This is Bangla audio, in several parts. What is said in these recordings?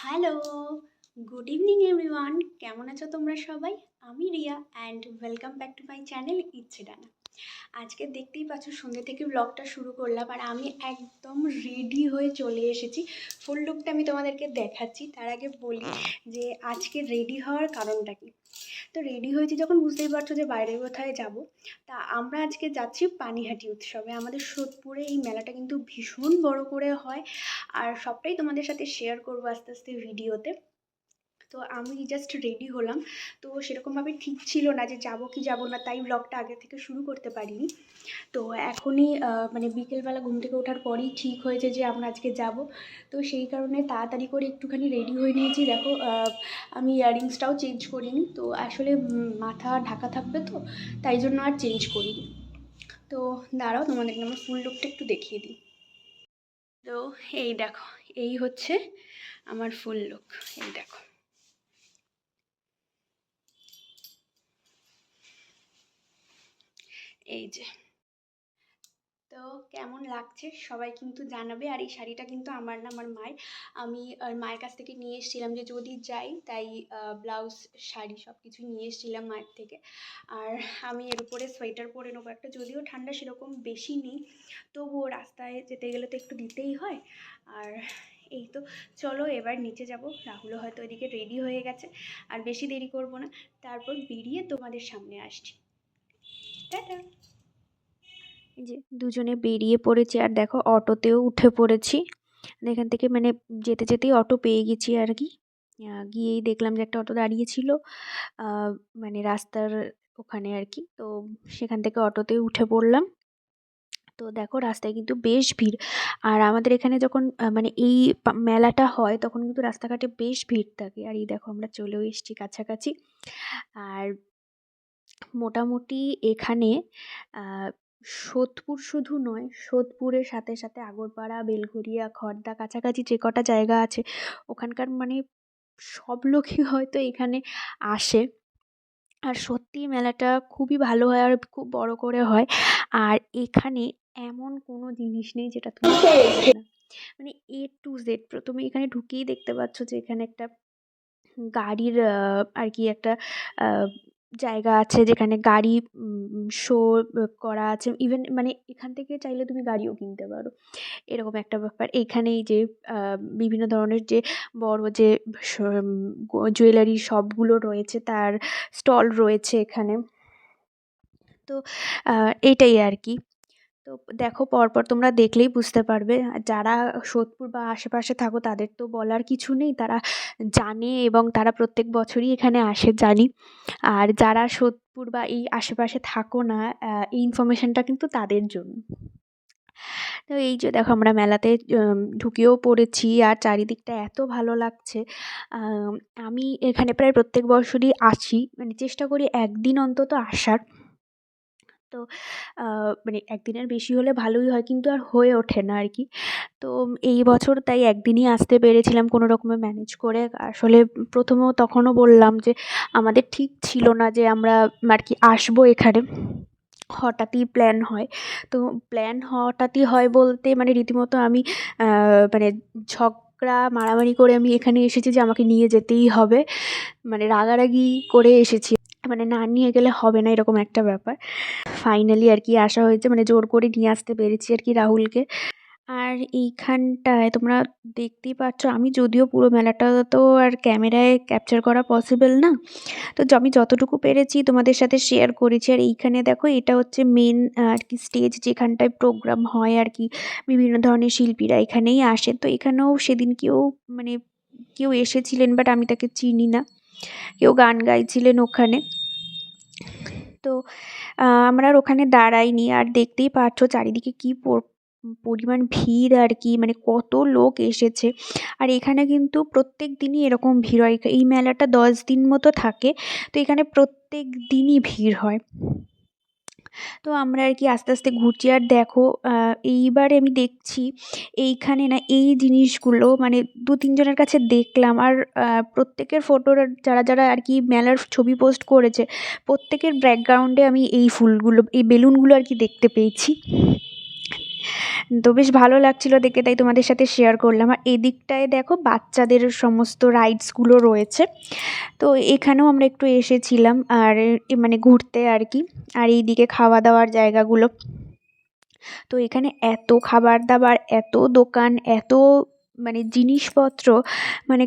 হ্যালো গুড ইভিনিং এভরিওয়ান কেমন আছো তোমরা সবাই? আমি Riya and welcome back to my channel Ichchhe Dana. আজকে দেখতেই পাচ্ছ, সন্ধ্যে থেকে ব্লগটা শুরু করলাম, আর আমি একদম রেডি হয়ে চলে এসেছি। ফুল লুকটা আমি তোমাদেরকে দেখাচ্ছি। তার আগে বলি যে, আজকে রেডি হওয়ার কারণটা কি? তো রেডি হয়েছি যখন বুঝতেই পারছ যে বাইরে কোথায় যাব। তা আমরা আজকে যাচ্ছি পানিহাটি উৎসবে। আমাদের সোদপুরে এই মেলাটা কিন্তু ভীষণ বড় করে হয়। আর সবটাই তোমাদের সাথে শেয়ার করব আস্তে আস্তে ভিডিওতে তো আমি জাস্ট রেডি হলাম। তো সেরকমভাবে ঠিক ছিল না যে যাব কি যাব না, তাই ব্লগটা আগে থেকে শুরু করতে পারিনি। তো এখনই মানে বিকেলবেলা ঘুম থেকে ওঠার পরেই ঠিক হয়েছে যে আমরা আজকে যাব। তো সেই কারণে তাড়াতাড়ি করে একটুখানি রেডি হয়ে নিয়েছি। দেখো আমি ইয়াররিংসটাও চেঞ্জ করিনি। তো আসলে মাথা ঢাকা থাকবে তো, তাই জন্য আর চেঞ্জ করিনি। তো দাঁড়াও তোমাদেরকে আমার ফুল লুকটা একটু দেখিয়ে দিই। তো এই দেখো, এই হচ্ছে আমার ফুল লুক এই দেখো। এই যে। তো কেমন লাগছে? সবাই কিন্তু জানাবে। আর এই শাড়িটা কিন্তু আমার না, আমার মায়ের। আমি, আর মায়ের কাছ থেকে নিয়ে এসেছিলাম যে যদি যাই, তাই ব্লাউজ, শাড়ি সব কিছু নিয়ে এসেছিলাম মায়ের থেকে। আর আমি এর উপরে সোয়েটার পরে নেব একটা। যদিও ঠান্ডা সেরকম বেশি নেই, তবুও রাস্তায় যেতে গেলে তো একটু দিতেই হয়। আর এই তো, চলো এবার নিচে যাব। রাহুলও হয়তো ওইদিকে রেডি হয়ে গেছে। আর বেশি দেরি করব না। তারপর বেরিয়ে তোমাদের সামনে আসছি। এই যে দুজনে বেরিয়ে পড়েছি, আর দেখো অটোতেও উঠে পড়েছি। এখান থেকে মানে যেতে যেতেই অটো পেয়ে গেছি আর কি। গিয়েই দেখলাম যে একটা অটো দাঁড়িয়ে ছিল মানে রাস্তার ওখানে আর কি। তো সেখান থেকে অটোতে উঠে পড়লাম। তো দেখো রাস্তায় কিন্তু বেশ ভিড়। আর আমাদের এখানে যখন মানে এই মেলাটা হয় তখন কিন্তু রাস্তাঘাটে বেশ ভিড় থাকে। আর এই দেখো আমরা চলেও এসেছি কাছাকাছি। আর মোটামুটি এখানে সোদপুর শুধু নয় সোদপুরের সাথে সাথে আগরপাড়া বেলঘরিয়া খড়দা কাছাকাছি যে কটা জায়গা আছে ওখানকার মানে সব লোকই হয়তো এখানে আসে। আর সত্যিই মেলাটা খুবই ভালো হয় আর খুব বড় করে হয়। আর এখানে এমন কোনো জিনিস নেই যেটা তুমি মানে এ টু জেড তুমি এখানে ঢুকেই দেখতে পাচ্ছ যে এখানে একটা গাড়ির আর কি একটা জায়গা আছে যেখানে গাড়ি শো করা আছে। ইভেন মানে এখান থেকে চাইলে তুমি গাড়িও কিনতে পারো। এরকম একটা ব্যাপার। এখানেই যে বিভিন্ন ধরনের যে, বড় যে জুয়েলারি শপগুলো রয়েছে, তার স্টল রয়েছে এখানে। তো এইটাই আর কি। তো দেখো পরপর তোমরা দেখলেই বুঝতে পারবে। যারা সোদপুর বা আশেপাশে থাকো তাদের তো বলার কিছু নেই। তারা জানে এবং তারা প্রত্যেক বছরই এখানে আসে, জানি। আর যারা সোদপুর বা এই আশেপাশে থাকো না এই ইনফরমেশনটা কিন্তু তাদের জন্য। তো এই যে দেখো আমরা মেলাতে ঢুকেও পড়েছি আর চারিদিকটা এত ভালো লাগছে। আমি এখানে প্রায় প্রত্যেক বছরই আসি। মানে চেষ্টা করি একদিন অন্তত আসার। তো মানে একদিনের বেশি হলে ভালোই হয় কিন্তু আর হয়ে ওঠে না আর কি তো এই বছর তাই একদিনই আসতে পেরেছিলাম কোনো রকমে ম্যানেজ করে। আসলে প্রথমেও তখনও বললাম যে, আমাদের ঠিক ছিল না যে আমরা আর কি আসব এখানে। হঠাৎই প্ল্যান হয়। তো প্ল্যান হঠাৎই হয় বলতে মানে রীতিমতো আমি মানে ঝগড়া, মারামারি করে আমি এখানে এসেছি যে আমাকে নিয়ে যেতেই হবে। মানে রাগারাগি করে এসেছি মানে না নিয়ে গেলে হবে না, এরকম একটা ব্যাপার। ফাইনালি আর কি আসা হয়েছে মানে জোর করে নিয়ে আসতে পেরেছি আর কি রাহুলকে। আর এইখানটায় তোমরা দেখতেই পাচ্ছ, আমি যদিও পুরো মেলাটা তো আর ক্যামেরায় ক্যাপচার করা পসিবল না, তো আমি যতটুকু পেরেছি তোমাদের সাথে শেয়ার করেছি। আর এইখানে দেখো, এটা হচ্ছে মেন আর কি স্টেজ যেখানটায় প্রোগ্রাম হয় আর কি, বিভিন্ন ধরনের শিল্পীরা এখানেই আসে। তো এখানেও সেদিন কেউ মানে কেউ এসেছিলেন বাট আমি তাকে চিনি না। কেউ গান গাইছিলেন ওখানে। তো আমরা আর ওখানে দাঁড়াইনি। আর দেখতেই পাচ্ছ চারিদিকে কি পর- পরিমাণ ভিড় আর কি মানে কত লোক এসেছে। আর এখানে কিন্তু প্রত্যেক দিনই এরকম ভিড় হয়। এই মেলাটা দশ দিন মতো থাকে। তো এখানে প্রত্যেক দিনই ভিড় হয়। তো আমরা আর কি আস্তে আস্তে ঘুরছি। আর দেখো এইবারে আমি দেখছি এইখানে না এই জিনিসগুলো মানে দু তিনজনের কাছে দেখলাম। আর প্রত্যেকের ফটোর যারা যারা আর কি মেলার ছবি পোস্ট করেছে, প্রত্যেকের ব্যাকগ্রাউন্ডে আমি এই ফুলগুলো, এই বেলুনগুলো আর কি দেখতে পেয়েছি। তো বেশ ভালো লাগছিল দেখে, তাই তোমাদের সাথে শেয়ার করলাম। আর এদিকটায় দেখো, বাচ্চাদের সমস্ত রাইডসগুলো রয়েছে। তো এখানেও আমরা একটু এসেছিলাম আর মানে ঘুরতে আর কি। আর এইদিকে খাওয়া দাওয়ার জায়গাগুলো। তো এখানে এত খাবার দাবার এত দোকান, এত মানে জিনিসপত্র মানে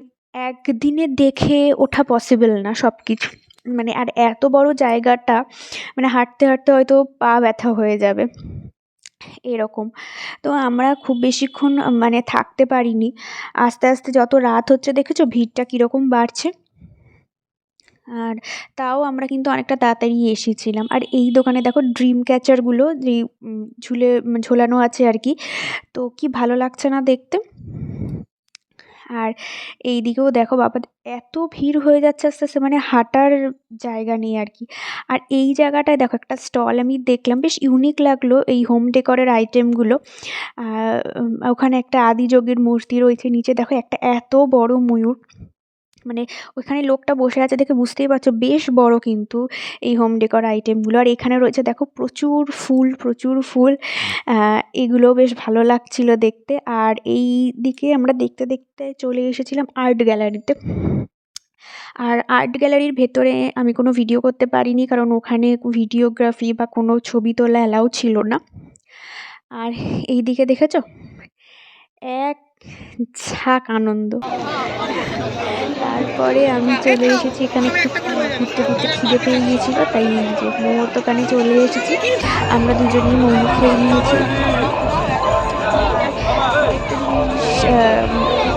একদিনে দেখে ওঠা পসিবল না সব কিছু মানে আর এত বড় জায়গাটা মানে হাঁটতে হাঁটতে হয়তো পা ব্যথা হয়ে যাবে। এরকম। তো আমরা খুব বেশিক্ষণ মানে থাকতে পারিনি। আস্তে আস্তে যত রাত হচ্ছে, দেখেছ ভিড়টা কীরকম বাড়ছে? আর তাও আমরা কিন্তু অনেকটা তাড়াতাড়ি এসেছিলাম। আর এই দোকানে দেখো ড্রিম ক্যাচারগুলো যে ঝুলে, ঝোলানো আছে আর কি। তো কি ভালো লাগছে না দেখতে? আর এই দিকেও দেখো বাবা, এত ভিড় হয়ে যাচ্ছে আস্তে আস্তে মানে হাঁটার জায়গা নেই আর কি। আর এই জায়গাটায় দেখো একটা স্টল আমি দেখলাম, বেশ ইউনিক লাগল এই হোম ডেকরের আইটেমগুলো ওখানে একটা আদিযোগীর মূর্তি রয়েছে নিচে, দেখো একটা এত বড় ময়ূর। মানে ওইখানে লোকটা বসে আছে দেখে বুঝতেই পারছ বেশ বড় কিন্তু এই হোম ডেকর আইটেমগুলো আর এখানে রয়েছে দেখো প্রচুর ফুল প্রচুর ফুল। এগুলো বেশ ভালো লাগছিল দেখতে। আর এই দিকে আমরা দেখতে দেখতে চলে এসেছিলাম আর্ট গ্যালারিতে আর আর্ট গ্যালারির ভেতরে আমি কোনো ভিডিও করতে পারিনি কারণ ওখানে ভিডিওগ্রাফি বা কোনো ছবি তোলা অ্যালাউ ছিল না। আর এই দিকে দেখেছ? এক ঝাঁক আনন্দ। তারপরে আমি চলে এসেছি, এখানে ঘুরতে ঘুরতে খিদে পেয়ে গিয়েছিল, তাই যে মোমোর দোকানে চলে এসেছি। আমরা দুজনেই মোমো খেয়ে নিয়েছি।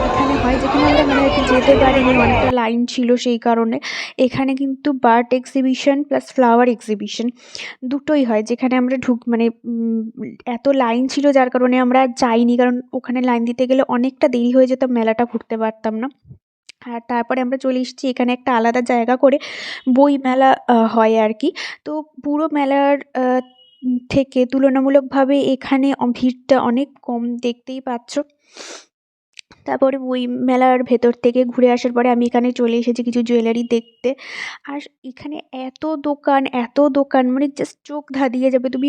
এখানে হয় যেখানে আমরা মানে যেতে পারিনি, অনেকটা লাইন ছিল সেই কারণে। এখানে কিন্তু bird exhibition plus flower exhibition দুটোই হয়, যেখানে আমরা ঢুক মানে এত লাইন ছিল যার কারণে আমরা যাইনি, কারণ ওখানে লাইন দিতে গেলে অনেকটা দেরি হয়ে যেত, মেলাটা ঘুরতে পারতাম না। আর তারপরে আমরা চলে এসেছি এখানে একটা আলাদা জায়গা করে। বই মেলা হয় আর কি। তো পুরো মেলার থেকে তুলনামূলকভাবে এখানে ভিড়টা অনেক কম দেখতেই পাচ্ছ। তারপরে বই মেলার ভেতর থেকে ঘুরে আসার পরে আমি এখানে চলে এসেছি কিছু জুয়েলারি দেখতে। আর এখানে এত দোকান এত দোকান মানে জাস্ট চোখ ধাঁধিয়ে যাবে। তুমি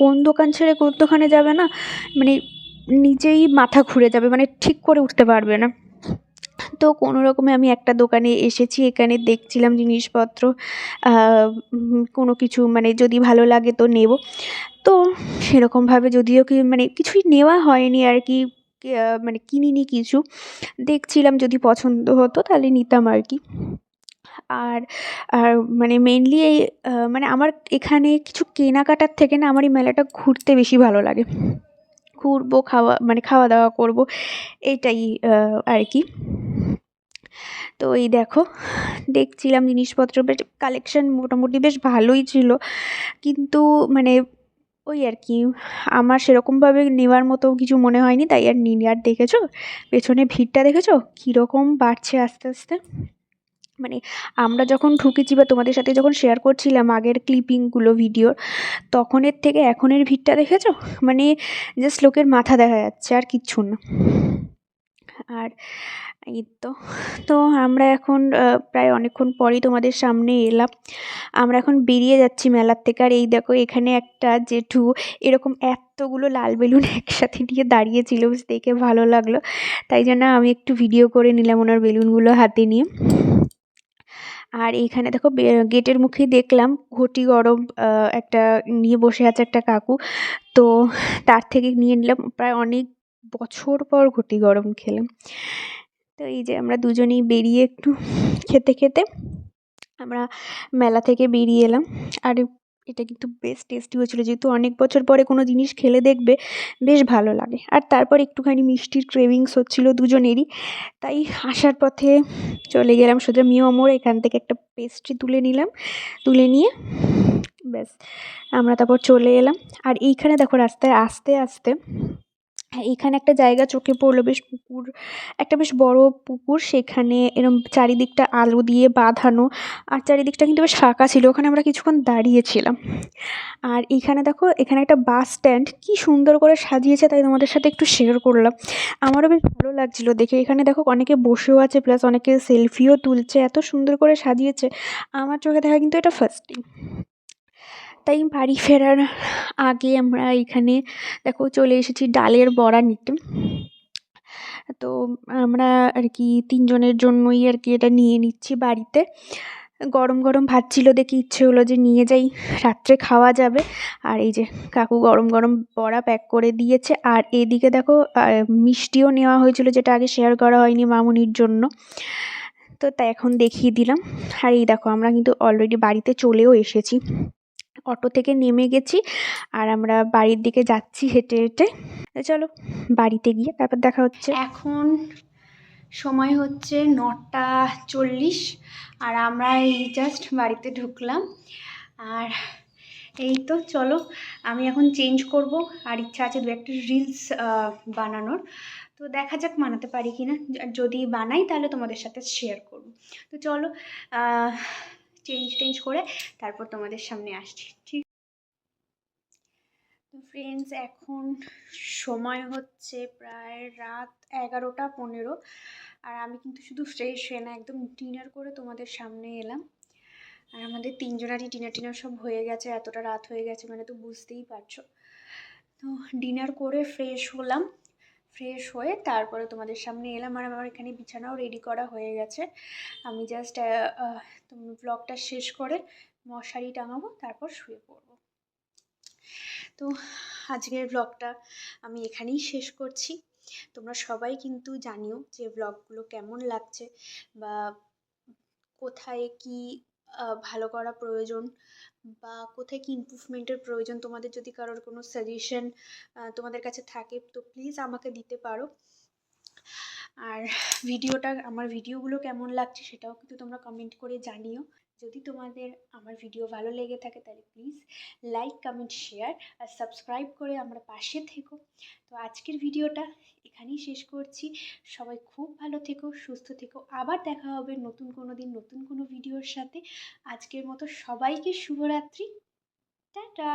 কোন দোকান ছেড়ে কোন দোকানে যাবে না? মানে নিজেই মাথা ঘুরে যাবে মানে ঠিক করে উঠতে পারবে না। তো কোনো রকমে আমি একটা দোকানে এসেছি, এখানে দেখছিলাম জিনিসপত্র কোনো কিছু মানে যদি ভালো লাগে তো নেব। তো সেরকমভাবে যদিও কি মানে কিছুই নেওয়া হয়নি আর কি মানে কিনিনি কিছু। দেখছিলাম যদি পছন্দ হতো তাহলে নিতাম আর কি। আর আর মানে মেনলি এই মানে আমার এখানে কিছু কেনাকাটার থেকে না আমার এই মেলাটা ঘুরতে বেশি ভালো লাগে। ঘুরবো, খাওয়া মানে খাওয়া দাওয়া করব, এটাই আর কি। তো এই দেখো, দেখছিলাম জিনিসপত্র, বেশ কালেকশান মোটামুটি বেশ ভালোই ছিল। কিন্তু মানে ওই আর কি, আমার সেরকমভাবে নেওয়ার মতো কিছু মনে হয়নি, তাই আর নিইনি আর দেখেছ, পেছনে ভিড়টা দেখেছ? কীরকম বাড়ছে আস্তে আস্তে। মানে আমরা যখন ঢুকেছি বা তোমাদের সাথে যখন শেয়ার করছিলাম আগের ক্লিপিংগুলো ভিডিওর তখনের থেকে এখনের ভিড়টা দেখেছ? মানে জাস্ট লোকের মাথা দেখা যাচ্ছে, আর কিচ্ছু না। আর এই তো তো আমরা এখন প্রায় অনেকক্ষণ পরেই তোমাদের সামনে এলাম। আমরা এখন বেরিয়ে যাচ্ছি মেলার থেকে। আর এই দেখো, এখানে একটা জেঠু এরকম এতগুলো লাল বেলুন একসাথে নিয়ে দাঁড়িয়েছিল দেখে ভালো লাগল। তাই জন্য আমি একটু ভিডিও করে নিলাম ওনার বেলুনগুলো হাতে নিয়ে। আর এইখানে দেখো গেটের মুখেই দেখলাম ঘটি গরম একটা নিয়ে বসে আছে একটা কাকু। তো তার থেকে নিয়ে নিলাম। প্রায় অনেক বছর পর ঘটি গরম খেলাম। তো এই যে আমরা দুজনেই বেরিয়ে একটু খেতে খেতে আমরা মেলা থেকে বেরিয়ে এলাম। আর এটা কিন্তু বেশ টেস্টি হয়েছিলো। যেহেতু অনেক বছর পরে কোনো জিনিস খেলে দেখবে বেশ ভালো লাগে। আর তারপর একটুখানি মিষ্টির ক্রেভিংস হচ্ছিল দুজনেরই। তাই আসার পথে চলে গেলাম সোজা মিয়মোর এখান থেকে একটা পেস্ট্রি তুলে নিলাম। তুলে নিয়ে ব্যাস আমরা তারপর চলে এলাম। আর এইখানে দেখো রাস্তায় আস্তে আস্তে এখানে একটা জায়গা চোখে পড়ল, বেশ পুকুর, একটা বেশ বড় পুকুর। সেখানে এরম চারিদিকটা আলো দিয়ে বাঁধানো, আর চারিদিকটা কিন্তু বেশ ফাঁকা ছিল। ওখানে আমরা কিছুক্ষণ দাঁড়িয়েছিলাম। আর এখানে দেখো, এখানে একটা বাস স্ট্যান্ড। কি সুন্দর করে সাজিয়েছে, তাই তোমাদের সাথে একটু শেয়ার করলাম। আমারও বেশ ভালো লাগছিল দেখে। এখানে দেখো, অনেকে বসেও আছে প্লাস অনেকে সেলফিও তুলছে। এত সুন্দর করে সাজিয়েছে। আমার চোখে দেখা কিন্তু এটা ফার্স্ট তাই বাড়ি ফেরার আগে আমরা এখানে, দেখো চলে এসেছি ডালের বড়া নিতে। তো আমরা আর কি তিনজনের জন্যই আর কি এটা নিয়ে নিচ্ছি বাড়িতে। গরম গরম ভাত ছিল দেখে ইচ্ছে হলো যে নিয়ে যাই, রাত্রে খাওয়া যাবে। আর এই যে কাকু গরম গরম বড়া প্যাক করে দিয়েছে। আর এদিকে দেখো মিষ্টিও নেওয়া হয়েছিল যেটা আগে শেয়ার করা হয়নি মামুনির জন্য। তো তা এখন দেখিয়ে দিলাম। আর এই দেখো আমরা কিন্তু অলরেডি বাড়িতে চলেও এসেছি। অটো থেকে নেমে গেছি আর আমরা বাড়ির দিকে যাচ্ছি হেঁটে হেঁটে। চলো, বাড়িতে গিয়ে তারপর দেখা হচ্ছে। এখন সময় হচ্ছে নটা চল্লিশ আর আমরা এই জাস্ট বাড়িতে ঢুকলাম। আর এই তো চলো, আমি এখন চেঞ্জ করব। আর ইচ্ছা আছে দু একটা রিলস বানানোর। তো দেখা যাক বানাতে পারি কি না যদি বানাই তাহলে তোমাদের সাথে শেয়ার করব। তো চলো চেঞ্জ টেঞ্জ করে তারপর তোমাদের সামনে আসছি, ঠিক? ফ্রেন্ডস এখন সময় হচ্ছে প্রায় রাত এগারোটা পনেরো আর আমি কিন্তু শুধু ফ্রেশ হয়ে না, একদম ডিনার করে তোমাদের সামনে এলাম। আর আমাদের তিনজনারই ডিনার টিনার সব হয়ে গেছে, এতটা রাত হয়ে গেছে মানে তো বুঝতেই পারছ। তো ডিনার করে ফ্রেশ হলাম। ফ্রেশ হয়ে তারপরে তোমাদের সামনে এলাম আর আমার এখানে বিছানাও রেডি করা হয়ে গেছে। আমি জাস্ট ব্লগটা শেষ করে মশারি টাঙাবো, তারপর শুয়ে পড়ব। তো আজকের ব্লগটা আমি এখানেই শেষ করছি। তোমরা সবাই কিন্তু জানিও যে ব্লগগুলো কেমন লাগছে বা কোথায় কি ভালো করা প্রয়োজন বা কোথায় কি ইমপ্রুভমেন্টের প্রয়োজন তোমাদের যদি কারোর কোনো সাজেশন তোমাদের কাছে থাকে, তো প্লিজ আমাকে দিতে পারো। আর ভিডিওটা, আমার ভিডিওগুলো কেমন লাগছে সেটাও কিন্তু তোমরা কমেন্ট করে জানিও। যদি তোমাদের আমার ভিডিও ভালো লেগে থাকে তাহলে প্লিজ লাইক কমেন্ট শেয়ার আর সাবস্ক্রাইব করে আমার পাশে থেকো। তো আজকের ভিডিওটা এখানেই শেষ করছি। সবাই খুব ভালো থেকো, সুস্থ থেকো। আবার দেখা হবে নতুন কোনো দিন নতুন কোনো ভিডিওর সাথে। আজকের মতো সবাইকে শুভরাত্রি। টাটা!